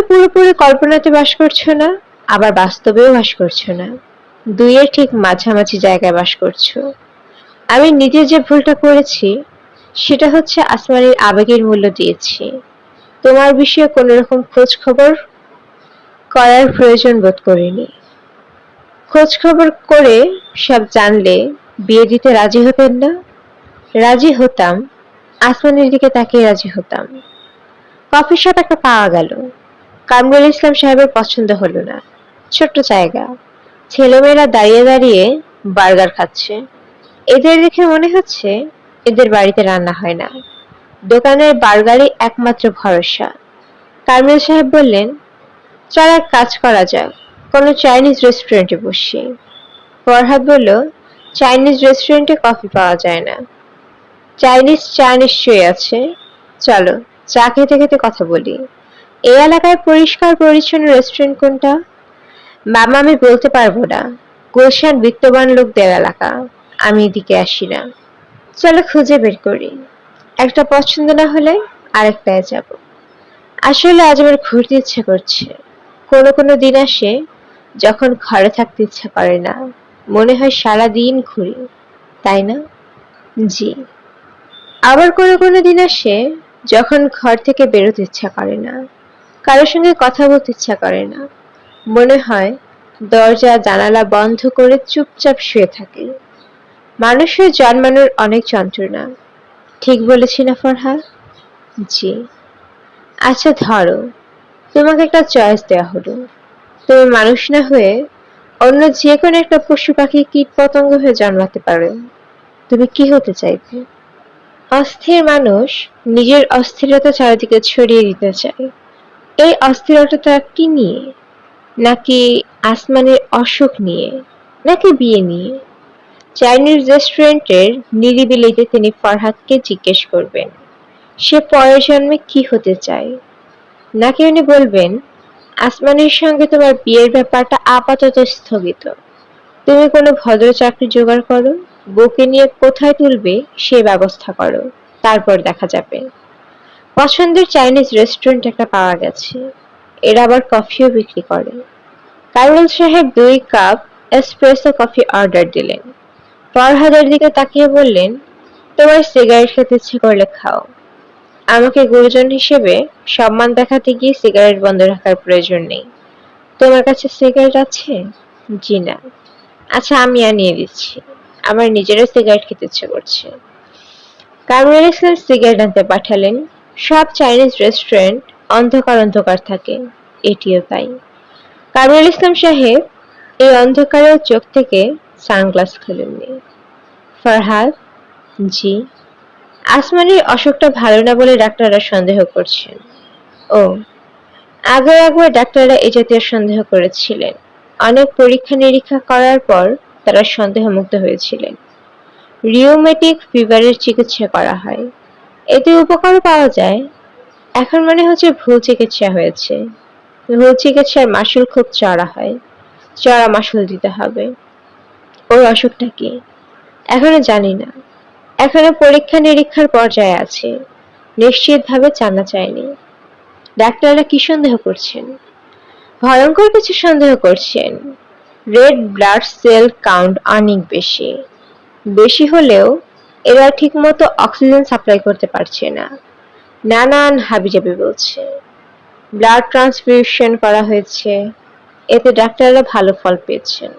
তাহলে পুরোপুরি কল্পনাতে বাস করছ না, আবার বাস্তবেও বাস করছ না। দুইয়ের ঠিক মাঝামাঝি জায়গায় বাস করছ। আমি নিজে যে ভুলটা করেছি, সেটা হচ্ছে আসমানের আবেগের মূল্য দিয়েছি। তোমার বিষয়ে কোনো রকম খোঁজ খবর করার প্রয়োজন বোধ করিনি। খোঁজ খবর করে সব জানলে বিয়ে দিতে রাজি হতেন না? রাজি হতাম, আসমানের দিকে তাকিয়ে রাজি হতাম। কফি শপ একটা পাওয়া গেল। কামরুল ইসলাম সাহেবের পছন্দ হলো না। ছোট্ট জায়গা। ছেলেমেয়েরা দাঁড়িয়ে দাঁড়িয়ে বার্গার খাচ্ছে। এদের দেখে মনে হচ্ছে এদের বাড়িতে রান্না হয় না। দোকানের বার্গারই একমাত্র ভরসা। কামরুল সাহেব বললেন, চল এক কাজ করা যাক। কোনো চাইনিজ রেস্টুরেন্টে বসি। ফরহাদ বলল, চাইনিজ রেস্টুরেন্টে কফি পাওয়া যায় না। চাইনিজ চা নিশ্চয়ই আছে। চলো, চা খেতে খেতে কথা বলি। এই এলাকায় পরিষ্কার পরিচ্ছন্ন রেস্টুরেন্ট কোনটা? মামা, আমি বলতে পারব না। গুলশান বিত্তবান লোকদের এলাকা। আমি এদিকে আসি না। চলো খুঁজে বের করি। একটা পছন্দ না হলে আরেকটায় যাব। আসলে আজ আমার ঘুরতে ইচ্ছে করছে। কোনো কোনো দিন আসে যখন ঘরে থাকতে ইচ্ছা করে না। মনে হয় সারা দিন ঘুরি। তাই না? জি। আবার কোনো কোনো দিন আসে যখন ঘর থেকে বেরোতে ইচ্ছা করে না। কারোর সঙ্গে কথা বলতে ইচ্ছা করে না। মনে হয় দরজা, জানালা বন্ধ করে চুপচাপ শুয়ে থাকে। মানুষের জন্মানোর অনেক যন্ত্রণা। ঠিক বলেছি না ফরহা জি। আচ্ছা ধরো, তোমাকে একটা চয়েস দেওয়া হলো। তুমি মানুষ না হয়ে অন্য যে কোনো একটা পশু পাখি কীট পতঙ্গ হয়ে জন্মাতে পারো। তুমি কি হতে চাইবে? অস্থির মানুষ নিজের অস্থিরতা চারিদিকে ছড়িয়ে দিতে চায়। এই অস্থিরতা কি নিয়ে? নাকি আসমানের অসুখ নিয়ে? নাকি বিয়ে নিয়ে? চাইনিজ রেস্টুরেন্টের নিরিবিলিতে তিনি ফরহাদকে জিজ্ঞেস করবেন, সে পরের জন্মে কি হতে চায়? নাকি উনি বলবেন, আসমানের সঙ্গে তোমার বিয়ের ব্যাপারটা আপাতত স্থগিত। তুমি কোনো ভদ্র চাকরি জোগাড় করো, বউকে নিয়ে কোথায় তুলবে সে ব্যবস্থা করো, তারপর দেখা যাবে। পছন্দের চাইনিজ রেস্টুরেন্ট একটা পাওয়া গেছে। এরা আবার কফিও বিক্রি করে। কারুল সাহেব দুই কাপ এসপ্রেসো কফি অর্ডার দিলেন। ফরহাদের দিকে তাকিয়ে বললেন, তোমার সিগারেট খেতে ইচ্ছে করলে খাও। আমাকে গুরুজন হিসেবে সম্মান দেখাতে গিয়ে সিগারেট বন্ধ রাখার প্রয়োজন নেই। তোমার কাছে সিগারেট আছে? জি না। আচ্ছা আমি আনিয়ে দিচ্ছি। আমার নিজেরও সিগারেট খেতে ইচ্ছে করছে। কামরুল ইসলাম সিগারেট আনতে পাঠালেন। সব চাইনিজ রেস্টুরেন্ট অন্ধকার অন্ধকার থাকে, এটিও তাই। কামরুল ইসলাম সাহেব এই অন্ধকারেও চোখ থেকে সানগ্লাস খুলেননি। ফরহাদ, জি আসমানের অসুখটা ভালো না বলে ডাক্তাররা সন্দেহ করছেন। ও আগে একবার ডাক্তাররা এই জাতীয় সন্দেহ করেছিলেন। অনেক পরীক্ষা নিরীক্ষা করার পর তারা সন্দেহমুক্ত হয়েছিলেন। রিওমেটিক ফিভারের চিকিৎসা করা হয়। এতে উপকারও পাওয়া যায়। এখন মনে হচ্ছে ভুল চিকিৎসা হয়েছে। ভুল চিকিৎসার মাসুল খুব চড়া হয়। চড়া মাসুল দিতে হবে। ওর অসুখটা কি? এখনও জানি না। এখনও পরীক্ষা নিরীক্ষার পর্যায়ে আছে। নিশ্চিতভাবে জানা চায়নি ডাক্তাররা কি সন্দেহ করছেন? ভয়ঙ্কর কিছু সন্দেহ করছেন। রেড ব্লাড সেল কাউন্ট অনেক বেশি। বেশি হলেও এরা ঠিকমতো অক্সিজেন সাপ্লাই করতে পারছে না। নানান হাবিজাবি বলছে। ব্লাড ট্রান্সফিউশন করা হয়েছে। এতে ডাক্তাররা ভালো ফল পেয়েছেন।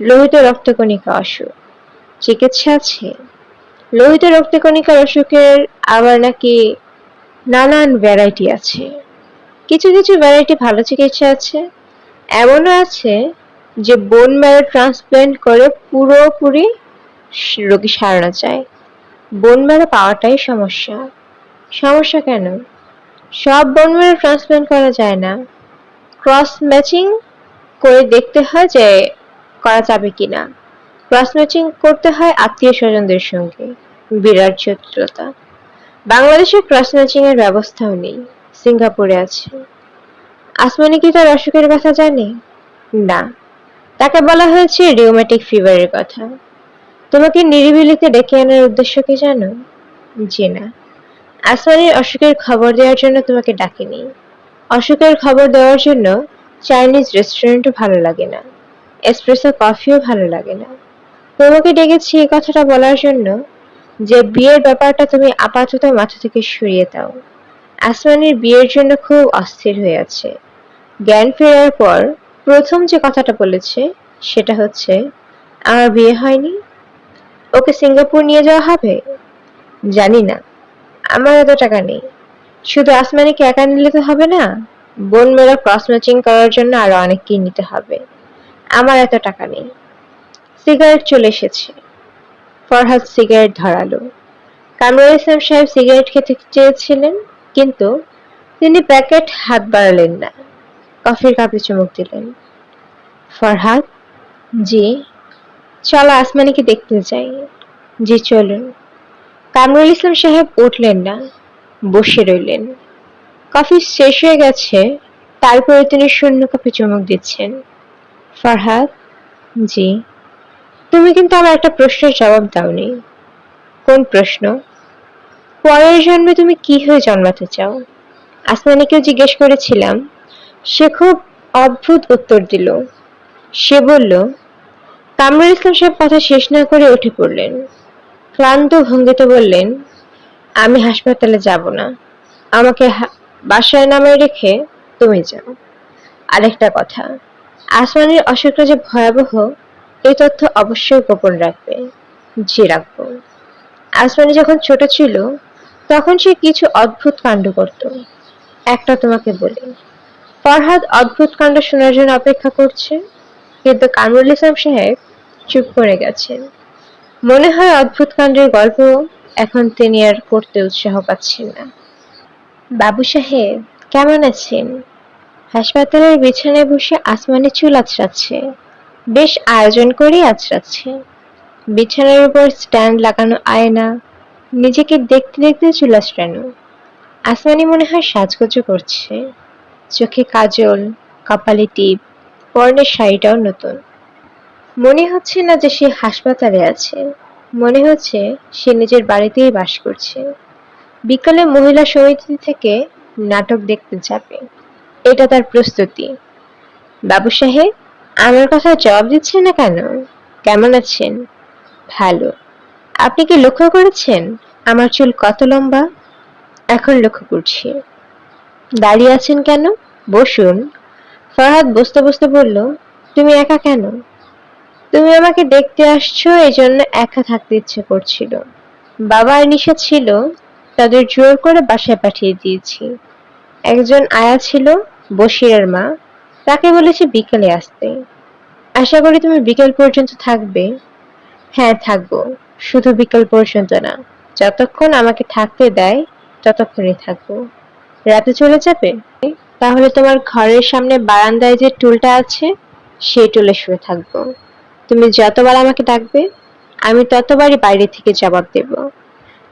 লোহিত রক্তকণিকা অসুখ। চিকিৎসা আছে? লোহিত রক্তকণিকার অসুখের আবার নাকি নানান ভ্যারাইটি আছে? কিছু কিছু ভ্যারাইটি ভালো চিকিৎসা আছে। এমনও আছে যে বোন ম্যারো ট্রান্সপ্ল্যান্ট করে পুরোপুরি রোগী সারানো চায়। বোন পাওয়াটাই সমস্যা। সমস্যা কেন? সব বোন ম্যারো ট্রান্সপ্ল্যান্ট করা যায় না। ক্রস ম্যাচিং করে দেখতে হয় যে করা যাবে কিনা। ক্রস ম্যাচিং করতে হয় আত্মীয় স্বজনদের সঙ্গে। বিরাট জটিলতা। বাংলাদেশে ক্রস ম্যাচিং এর ব্যবস্থাও নেই। সিঙ্গাপুরে আছে। আসমানি কি তার অসুখের কথা জানে? না। তাকে বলা হয়েছে রিউমেটিক ফিভারের কথা। তোমাকে নিরিবিলিতে ডেকে আনার উদ্দেশ্য কি জানো? জি না। আসমানির অসুখের খবর দেওয়ার জন্য তোমাকে ডাকিনি। অসুখের খবর দেওয়ার জন্য চাইনিজ রেস্টুরেন্টও ভালো লাগে না। এসপ্রেসো কফিও ভালো লাগে না। তোমাকে ডেকেছি এই কথাটা বলার জন্য যে বিয়ের ব্যাপারটা তুমি আপাতত মাথা থেকে সরিয়ে দাও। আসমানের বিয়ের জন্য খুব অস্থির হয়ে আছে। জ্ঞান ফেরার পর প্রথম যে কথাটা বলেছে সেটা হচ্ছে, আমার বিয়ে হয়নি? ওকে সিঙ্গাপুর নিয়ে যাওয়া হবে? জানি না। আমার এত টাকা নেই। শুধু আসমানিকে একা নিলে তো হবে না বোন মেয়েরা ক্রস ম্যাচিং করার জন্য আরও অনেককেই নিতে হবে। আমার এত টাকা নেই। সিগারেট চলে এসেছে। ফরহাদ সিগারেট ধরালো। কামরুল ইসলাম সাহেব সিগারেট খেতে চেয়েছিলেন, কিন্তু তিনি প্যাকেট হাত বাড়ালেন না। কফির কাপে চুমুক দিলেন। ফরহাদ? জি? চলো আসমানিকে দেখতে যাই। জি, চলুন। কামরুল ইসলাম সাহেব উঠলেন না, বসে রইলেন। কফি শেষ হয়ে গেছে, তারপরে তিনি শূন্য কাপে চমক দিচ্ছেন। ফরহাদ, জি। তুমি কিন্তু আমার একটা প্রশ্নের জবাব দাওনি। কোন প্রশ্ন? পরের জন্মে তুমি কি হয়ে জন্মাতে চাও? আসমানিকেও জিজ্ঞেস করেছিলাম। সে খুব অদ্ভুত উত্তর দিল। সে বলল কামরুল ইসলাম সাহেব কথা শেষ না করে উঠে পড়লেন। ক্লান্ত ভঙ্গিতে বললেন, আমি হাসপাতালে যাব না। আমাকে বাসায় নামায় রেখে তুমি যাও। আরেকটা কথা, আসমানের অসুখটা যে ভয়াবহ এই তথ্য অবশ্যই গোপন রাখবে। জি, রাখব। আসমানি যখন ছোট ছিল, তখন সে কিছু অদ্ভুত কাণ্ড করত। একটা তোমাকে বলি, ফরহাদ অদ্ভুত কাণ্ড শোনার জন্য অপেক্ষা করছে, কিন্তু কামরুল ইসলাম সাহেব চুপ করে গেছেন। মনে হয় অদ্ভুত কাণ্ডের গল্প এখন তিনি আর করতে উৎসাহ পাচ্ছেন না। বাবু সাহেব, কেমন আছেন? হাসপাতালের বিছানায় বসে আসমানে চুল আছড়াচ্ছে বেশ আয়োজন করেই আছড়াচ্ছে বিছানার উপর স্ট্যান্ড লাগানো আয়না, নিজেকে দেখতে দেখতে চুল আছড়ানো আসমানি মনে হয় সাজগোজও করছে। চোখে কাজল, কপালে টিপ, পরনের শাড়িটাও নতুন। মনে হচ্ছে না যে সে হাসপাতালে আছে। মনে হচ্ছে সে নিজের বাড়িতেই বাস করছে। বিকালে মহিলা সমিতি থেকে নাটক দেখতে যাবে। এটা তার প্রস্তুতি। বাবু সাহেব, আমার কথা জবাব দিচ্ছেন না কেন? কেমন আছেন? ভালো। আপনি কি লক্ষ্য করেছেন আমার চুল কত লম্বা? এখন লক্ষ্য করছি। দাঁড়িয়ে আছেন কেন? বসুন। ফরহাদ বসতে বসতে বলল, তুমি একা কেন? তুমি আমাকে দেখতে আসছো এই জন্য একা থাকতে ইচ্ছে করছিল। বাবা আর নিশা ছিল, তাদের জোর করে বাসায় পাঠিয়ে দিয়েছি। একজন আয়া ছিল বসিরের মা, তাকে বলেছি বিকেলে আসতে। আশা করি তুমি বিকেল পর্যন্ত থাকবে। হ্যাঁ থাকব। শুধু বিকেল পর্যন্ত না, যতক্ষণ আমাকে থাকতে দেয়, ততক্ষণই থাকব। রাতে চলে যাবে? তাহলে তোমার ঘরের সামনে বারান্দায় যে টুলটা আছে, সেই টুলে শুয়ে থাকব। তুমি যতবার আমাকে ডাকবে, আমি ততবারই বাইরে থেকে জবাব দেব।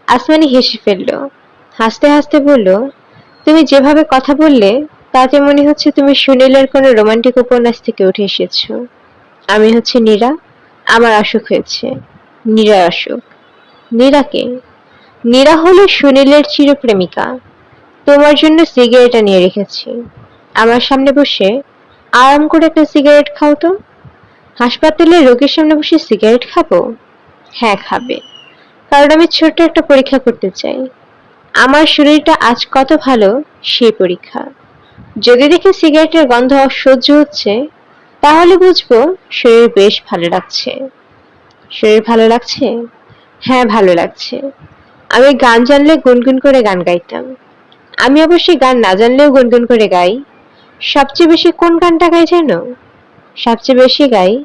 আসমানি হেসে ফেলল। হাসতে হাসতে বলল, তুমি যেভাবে কথা বললে, তাতে মনে হচ্ছে তুমি সুনীলের কোনো রোমান্টিক উপন্যাস থেকে উঠে এসেছ। আমি হচ্ছে নীরা, আমার অসুখ হয়েছে। নীরার অসুখ। নীরাকে নীরা হলো সুনীলের চিরপ্রেমিকা। তোমার জন্য সিগারেট নিয়ে রেখেছি। আমার সামনে বসে আরাম করে একটা সিগারেট খাও তো। হাসপাতালে রোগীর সামনে বসে সিগারেট খাব? হ্যাঁ খাবে। কারণ আমি ছোট্ট একটা পরীক্ষা করতে চাই। আমার শরীরটা আজ কত ভালো, সেই পরীক্ষা। যদি দেখি সিগারেটের গন্ধ অসহ্য হচ্ছে, তাহলে বুঝব শরীর বেশ ভালো লাগছে। শরীর ভালো লাগছে? হ্যাঁ ভালো লাগছে। আমি গান জানলে গুনগুন করে গান গাইতাম। আমি অবশ্যই গান না জানলেও গুনগুন করে গাই। সবচেয়ে বেশি কোন গানটা গাই জানো? সবচেয়ে বেশি গাই।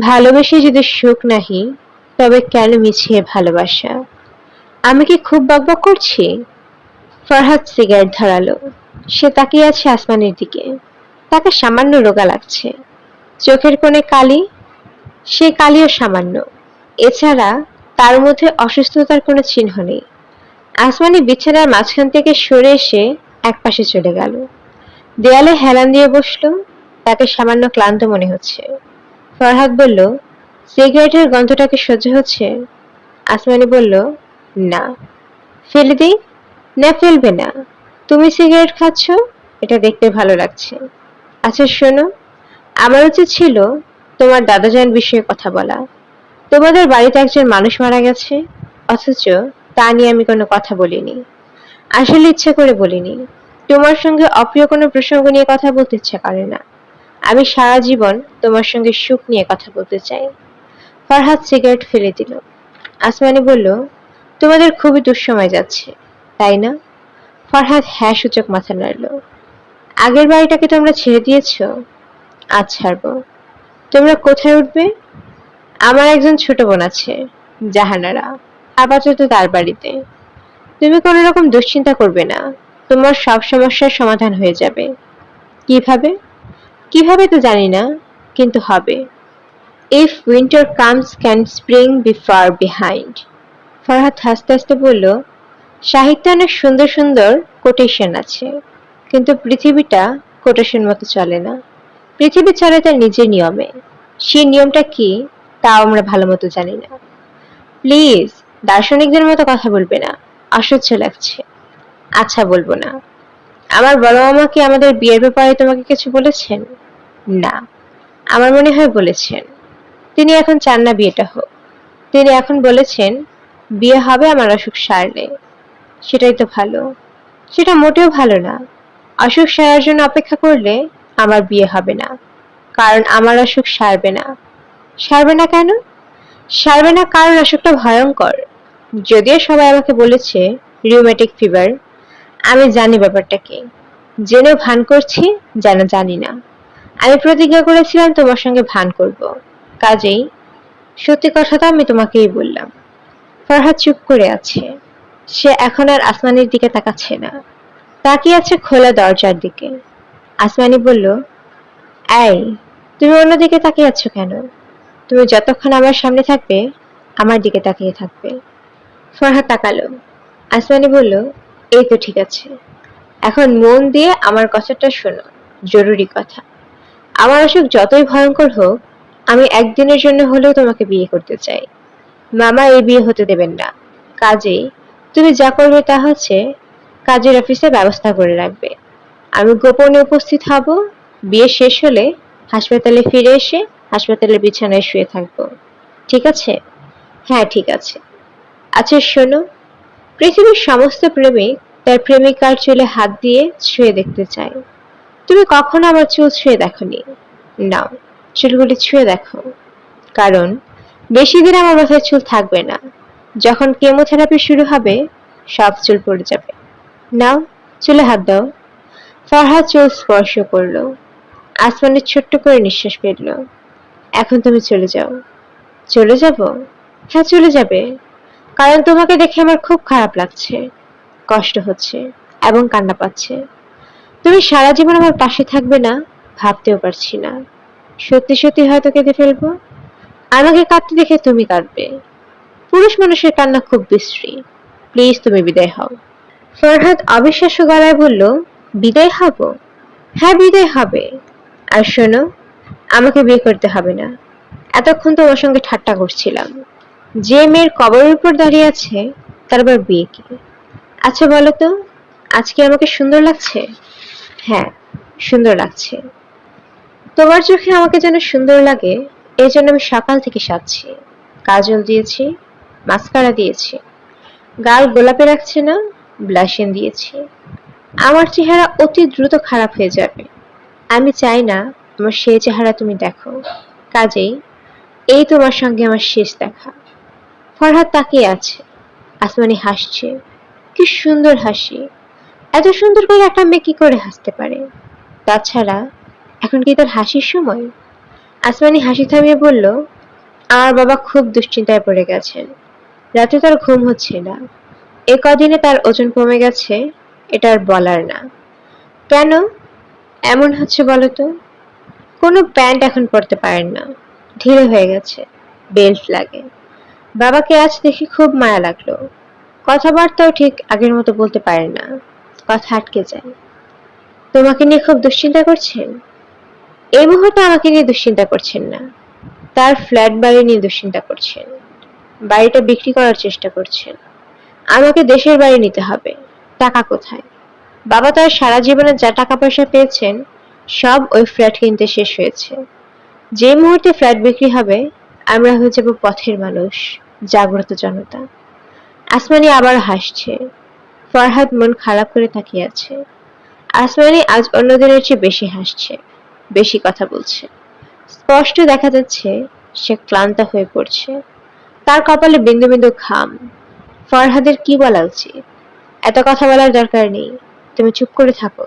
ভালোবেসে যদি সুখ নাহি, তবে কেন মিছিয়ে ভালোবাসা? আমি কি খুব বকবক করছি? ফরহাদ সিগারেট ধরালো। সে তাকিয়ে আছে আসমানের দিকে। তাকে সামান্য রোগা লাগছে। চোখের কোণে কালি? সে কালিও সামান্য। এছাড়া তার মধ্যে অসুস্থতার কোনো চিহ্ন নেই। আসমানি বিছানার মাঝখান থেকে সরে এসে একপাশে চলে গেল। দেয়ালে হেলান দিয়ে বসল। তাকে সামান্য ক্লান্ত মনে হচ্ছে। ফরহাদ বলল, সিগারেটের গন্ধটাকে সহ্য হচ্ছে? আসমানি বলল, না। ফেলে দিই? না, ফেলবে না। তুমি সিগারেট খাচ্ছ? এটা দেখতে ভালো লাগছে। আচ্ছা শোনো, আমার উচিত ছিল তোমার দাদাজান বিষয়ে কথা বলা। তোমাদের বাড়িতে একজন মানুষ মারা গেছে, অথচ তা নিয়ে আমি কোনো কথা বলিনি। আসলে ইচ্ছে করে বলিনি। তোমার সঙ্গে অপ্রিয় কোনো প্রসঙ্গ নিয়ে কথা বলতে ইচ্ছা করে না। আমি সারা জীবন তোমার সঙ্গে সুখ নিয়ে কথা বলতে চাই। ফারহাদ সিগারেট ফেলে দিল। আসমানি বলল, তোমাদের খুবই দুঃসময় যাচ্ছে, তাই না? ফরহাদ হ্যাঁ সূচক মাথা নাড়ল। আগের বাড়িটাকে তোমরা ছেড়ে দিয়েছ? আজ ছাড়বো। তোমরা কোথায় উঠবে? আমার একজন ছোট বোন আছে, জাহানারা। আপাতত তার বাড়িতে। তুমি কোনো রকম দুশ্চিন্তা করবে না। তোমার সব সমস্যার সমাধান হয়ে যাবে। কীভাবে? কীভাবে তো জানি না, কিন্তু হবে। If winter comes can spring be far behind Farhad হাসতে হাসতে বলল সাহিত্যে অনেক সুন্দর সুন্দর কোটেশন আছে, কিন্তু পৃথিবীটা কোটেশন মতো চলে না। পৃথিবী চলে তার নিজের নিয়মে। সেই নিয়মটা কি, তাও আমরা ভালো মতো জানি না। প্লিজ দার্শনিকদের মতো কথা বলবে না। অসহ্য লাগছে আচ্ছা বলব না। আমার বড় মামা কি আমাদের বিয়ের ব্যাপারে তোমাকে কিছু বলেছেন? না। আমার মনে হয় বলেছেন। তিনি এখন চান না বিয়েটা হোক। তিনি এখন বলেছেন, বিয়ে হবে আমার অসুখ সারলে। সেটাই তো ভালো। সেটা মোটেও ভালো না। অসুখ সারার জন্য অপেক্ষা করলে আমার বিয়ে হবে না। কারণ আমার অসুখ সারবে না। সারবে না কেন? সারবে না কারণ অসুখটা ভয়ঙ্কর। যদিও সবাই আমাকে বলেছে রিউমেটিক ফিভার আমি জানি ব্যাপারটা কি। জেনেও ভান করছি, যেন জানি না। আমি প্রতিজ্ঞা করেছিলাম তোমার সঙ্গে ভান করব। কাজেই সত্যি কথাটা আমি তোমাকেই বললাম। ফরহাদ চুপ করে আছে। সে এখন আর আসমানির দিকে তাকাচ্ছে না। তাকিয়ে আছে খোলা দরজার দিকে। আসমানি বলল, এই, তুমি অন্যদিকে তাকিয়ে আছো কেন? তুমি যতক্ষণ আমার সামনে থাকবে, আমার দিকে তাকিয়ে থাকবে। ফরহাদ তাকালো। আসমানি বলল এই তো ঠিক আছে। এখন মন দিয়ে আমার কথাটা শোনো, জরুরি কথা। আমার অসুখ যতই ভয়ঙ্কর হোক, আমি একদিনের জন্য হলেও তোমাকে বিয়ে করতে চাই। মামা এই বিয়ে হতে দেবেন না। কাজেই তুমি যা করবে তা হচ্ছে কাজের অফিসে ব্যবস্থা করে রাখবে। আমি গোপনে উপস্থিত হব, বিয়ে শেষ হলে হাসপাতালে ফিরে এসে হাসপাতালের বিছানায় শুয়ে থাকব। ঠিক আছে? হ্যাঁ ঠিক আছে। আচ্ছা শোনো পৃথিবীর সমস্ত প্রেমিক তার প্রেমিকার চুলে হাত দিয়ে ছুঁয়ে দেখতে চায়। তুমি কখনো আমার চুল ছুঁয়ে দেখনি? নাও, চুলগুলি ছুঁয়ে দেখো। কারণ, বেশি দিন আমার মাথায় চুল থাকবে না। যখন কেমোথেরাপি শুরু হবে, সব চুল পড়ে যাবে। নাও, চুলে হাত দাও। ফরহাদ চুল স্পর্শ করল। আসমানের ছোট্ট করে নিঃশ্বাস ফেলল। এখন তুমি চলে যাও। চলে যাব? হ্যাঁ চলে যাবে। কারণ তোমাকে দেখে আমার খুব খারাপ লাগছে, কষ্ট হচ্ছে, এবং কান্না পাচ্ছে। তুমি সারা জীবন আমার পাশে থাকবে না, ভাবতেও পারছি না। সত্যি সত্যি হয়তো কেঁদে ফেলব। আমাকে কাঁদতে দেখে তুমি কাঁদবে। পুরুষ মানুষের কান্না খুব বিশ্রী। প্লিজ তুমি বিদায় হও। ফরহাদ অবিশ্বাস্য গলায় বলল, বিদায় হব? হ্যাঁ বিদায় হবে। আর শোনো, আমাকে বিয়ে করতে হবে না। এতক্ষণ তোমার সঙ্গে ঠাট্টা করছিলাম। যে মেয়ের কবরের উপর দাঁড়িয়ে আছে, তার আবার বিয়ে কি? আচ্ছা বলো তো আজকে আমাকে সুন্দর লাগছে? হ্যাঁ সুন্দর লাগছে। তোমার চোখে আমাকে যেন সুন্দর লাগে এই জন্য আমি সকাল থেকে সাজছি। কাজল দিয়েছি, মাস্কারা দিয়েছি। গাল গোলাপে রাখছে না ব্লাশিন দিয়েছি। আমার চেহারা অতি দ্রুত খারাপ হয়ে যাবে। আমি চাই না আমার সেই চেহারা তুমি দেখো। কাজেই এই তোমার সঙ্গে আমার শেষ দেখা। ফরহাদ তাকিয়ে আছে। আসমানি হাসছে। কি সুন্দর হাসি। এত সুন্দর করে একটা মেয়ে কি করে হাসতে পারে? তাছাড়া, এখন কি তার হাসির সময়? আসমানি হাসি থামিয়ে বলল, আমার বাবা খুব দুশ্চিন্তায় পড়ে গেছেন। রাতে তার ঘুম হচ্ছে না। এ কদিনে তার ওজন কমে গেছে, এটা আর বলার না। কেন? এমন হচ্ছে বলো তো কোনো প্যান্ট এখন পরতে পারেন না। ঢিলে হয়ে গেছে। বেল্ট লাগে। বাবাকে আজ দেখে খুব মায়া লাগল। কথাবার্তাও ঠিক আগের মতো বলতে পারে না। কথা আটকে যায়। তোমাকে নিয়ে খুব দুশ্চিন্তা করছেন? এই মুহূর্তে আমাকে নিয়ে দুশ্চিন্তা করছেন না। তার ফ্ল্যাট বাড়ি নিয়ে দুশ্চিন্তা করছেন। বাড়িটা বিক্রি করার চেষ্টা করছেন। আমাকে দেশের বাড়ি নিতে হবে। টাকা কোথায়? বাবা তার সারা জীবনে যা টাকা পয়সা পেয়েছেন, সব ওই ফ্ল্যাট কিনতে শেষ হয়েছে। যে মুহূর্তে ফ্ল্যাট বিক্রি হবে, আমরা হয়ে যাব পথের মানুষ। জাগ্রত জনতা। আসমানি আবার হাসছে। ফরহাদ মন খারাপ করে তাকিয়ে আছে। আসমানি আজ অন্য দিনের চেয়ে বেশি হাসছে, বেশি কথা বলছে। স্পষ্ট দেখা যাচ্ছে সে ক্লান্ত হয়ে পড়ছে। তার কপালে বিন্দু বিন্দু ঘাম। ফরহাদের কি বলা উচিত? এত কথা বলার দরকার নেই, তুমি চুপ করে থাকো।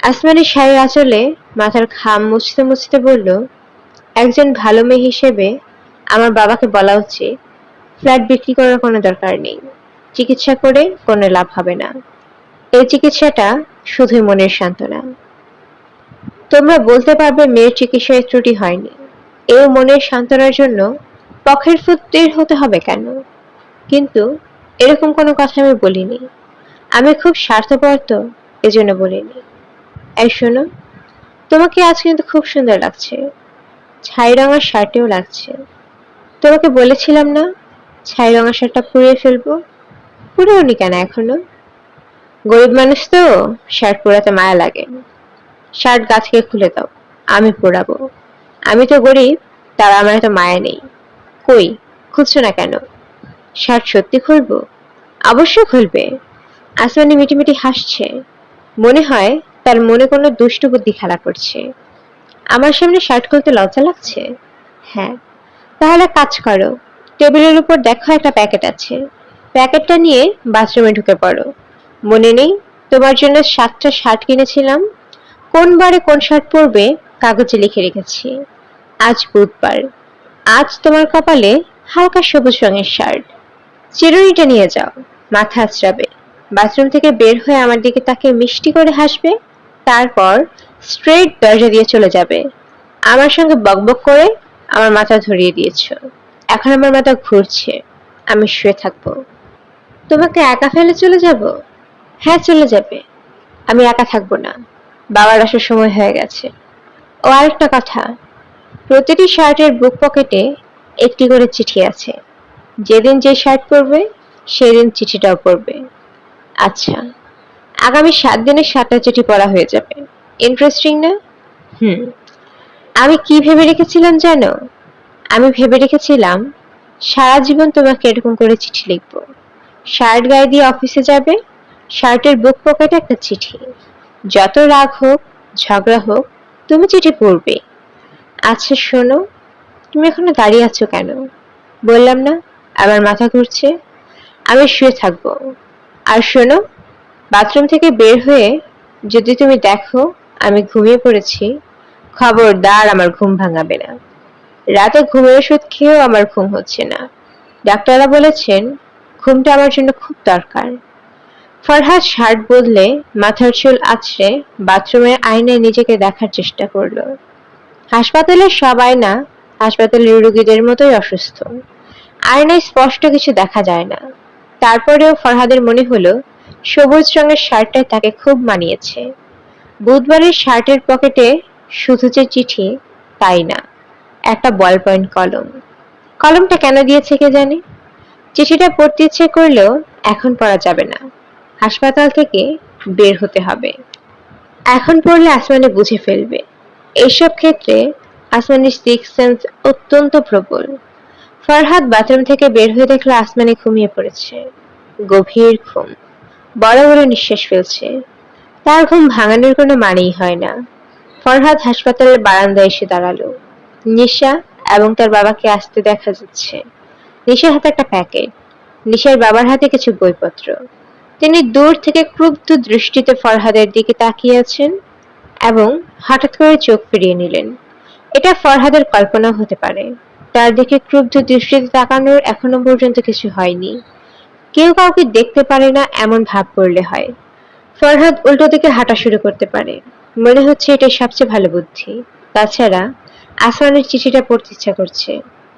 আসমানি শাড়ির আঁচলে মাথার খাম মুছতে মুছতে বলল, একজন ভালো মেয়ে হিসেবে আমার বাবাকে বলা উচিত, ফ্ল্যাট বিক্রি করার কোনো দরকার নেই। চিকিৎসা করে কোনো লাভ হবে না। এই চিকিৎসাটা শুধুই মনের সান্ত্বনা। তোমরা বলতে পারবে মেয়ের চিকিৎসায় ত্রুটি হয়নি। এই মনের সান্ত্বনার জন্য পক্ষের ফুটের হতে হবে কেন? কিন্তু এরকম কোনো কথা আমি বলিনি। আমি খুব স্বার্থপর তো এজন্য বলিনি। এই শোনো, তোমাকে আজ কিন্তু খুব সুন্দর লাগছে। ছাই রঙের শার্টেও লাগছে। তোমাকে বলেছিলাম না? ছাই রঙের শার্টটা পুড়িয়ে ফেলব। পুরোনি কেন এখনও? গরিব মানুষ তো, শার্ট পোড়াতে মায়া লাগে। শার্ট গাছকে খুলে দাও, আমি পোড়াবো। আমি তো গরিব, তার আমার এত মায়া নেই। কই, খুলছো না কেন? শার্ট সত্যি খুলবো? অবশ্যই খুলবে। আসমানি মিটিমিটি হাসছে। মনে হয় তার মনে কোনো দুষ্ট বুদ্ধি খেলা করছে। আমার সামনে শার্ট খুলতে লজ্জা লাগছে? হ্যাঁ তাহলে কাজ করো, টেবিলের উপর দেখো একটা প্যাকেট আছে। প্যাকেটটা নিয়ে বাথরুমে ঢুকে পড়ো। মনে নেই তোমার জন্য সাতটা শার্ট কিনেছিলাম। কোন বারে কোন শার্ট পরবে কাগজে লিখে রেখেছি। আজ বুধবার। আজ তোমার কপালে হালকা সবুজ রঙের শার্ট। চিরুনিটা নিয়ে যাও, মাথা আঁচড়াবে বাথরুম থেকে বের হয়ে আমার দিকে তাকে মিষ্টি করে হাসবে, তারপর স্ট্রেট দরজা দিয়ে চলে যাবে। আমার সঙ্গে বকবক করে আমার মাথা ধরিয়ে দিয়েছ। এখন আমার মাথা ঘুরছে। আমি শুয়ে থাকব। তোমাকে একা ফেলে চলে যাব? হ্যাঁ চলে যাবে। আমি একা থাকব না। বাবার আসার সময় হয়ে গেছে। ও আরেকটা কথা। প্রতিটি শার্টের বুক পকেটে একটি করে চিঠি আছে। যেদিন যে শার্ট পরবে, সেদিন চিঠিটাও পড়বে আচ্ছা আগামী সাত দিনের সাতটা চিঠি পড়া হয়ে যাবে। ইন্টারেস্টিং না? হুম। আমি কি ভেবে রেখেছিলাম জানো আমি ভেবে রেখেছিলাম, সারা জীবন তোমাকে এরকম করে চিঠি লিখব। শার্ট গায়ে দিয়ে অফিসে যাবে, শার্টের বুক পকেটে একটা চিঠি। যত রাগ হোক, ঝগড়া হোক, তুমি চিঠি পড়বে। আচ্ছা শোনো, তুমি এখনও দাঁড়িয়ে আছো কেন? বললাম না, আবার মাথা ঘুরছে। আমি শুয়ে থাকব। আর শোনো, বাথরুম থেকে বের হয়ে যদি তুমি দেখো, আমি ঘুমিয়ে পড়েছি খবরদার আমার ঘুম ভাঙাবে না। রাতে ঘুমের ওষুধ খেয়েও আমার ঘুম হচ্ছে না। ডাক্তাররা বলেছেন, ঘুমটা আমার জন্য খুব দরকার। ফরহাদ শার্ট বদলে মাথার চুল আছড়ে বাথরুমের আয়নায় নিজেকে দেখার চেষ্টা করল। হাসপাতালের সব আয়না হাসপাতালের রোগীদের মতোই অসুস্থ। আয়নায় স্পষ্ট কিছু দেখা যায় না। তারপরেও ফরহাদের মনে হলো, সবুজ রঙের শার্টটাই তাকে খুব মানিয়েছে। বুধবারের শার্টের পকেটে শুধু যে চিঠি, তাই না? একটা বল পয়েন্ট কলম। কলমটা কেন দিয়েছে কে জানে? চিঠিটা পড়তে ইচ্ছে করলেও এখন পড়া যাবে না। হাসপাতাল থেকে বের হতে হবে। এখন পড়লে আসমানে বুঝে ফেলবে। এইসব ক্ষেত্রে আসমানের সিক্স সেন্স অত্যন্ত প্রবল। ফরহাদ বাথরুম থেকে বের হয়ে দেখল আসমানে ঘুমিয়ে পড়েছে। গভীর ঘুম। বড় বড় নিঃশ্বাস ফেলছে। তার ঘুম ভাঙানোর কোনো মানেই হয় না। ফরহাদ হাসপাতালের বারান্দায় এসে দাঁড়াল। নিশা এবং তার বাবাকে আসতে দেখা যাচ্ছে। নিশার হাতে একটা প্যাকেট নিশার বাবার হাতে কিছু বইপত্র। তিনি দূর থেকে ক্রুব্ধ দৃষ্টিতে ফরহাদের দিকে তাকিয়ে আছেন এবং হঠাৎ করে চোখ ফিরিয়ে নিলেন। এটা ফরহাদের কল্পনা হতে পারে। তার দিকে ক্রুব্ধ দৃষ্টিতে তাকানোর এখনও পর্যন্ত কিছু হয়নি। কেউ কাউকে দেখতে পারে না এমন ভাব করলে হয়। ফরহাদ উল্টো দিকে হাঁটা শুরু করতে পারে। মনে হচ্ছে এটাই সবচেয়ে ভালো বুদ্ধি। তাছাড়া আসমানের চিঠিটা পড়তে ইচ্ছা করছে।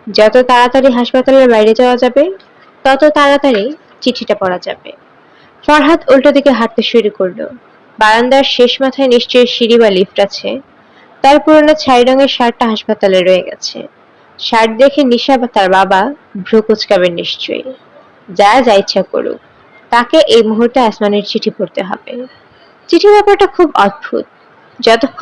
যত তাড়াতাড়ি হাসপাতালের বাইরে যাওয়া যাবে, তত তাড়াতাড়ি চিঠিটা পড়া যাবে। ফরহাদ উল্টো দিকে হাঁটতে শুরু করল। বারান্দার শেষ মাথায় নিশ্চয়ই সিঁড়ি বা লিফট আছে। তার পুরনো ছাই রঙের শার্টটা হাসপাতালে রয়ে গেছে। শার্ট দেখে নিশা বা তার বাবা ভ্রু কুচকাবেন নিশ্চয়ই। যা যা ইচ্ছা করুক। তাকে এই মুহূর্তে আসমানের চিঠি পড়তে হবে। চিঠি ব্যাপারটা খুব অদ্ভুত। যতক্ষণ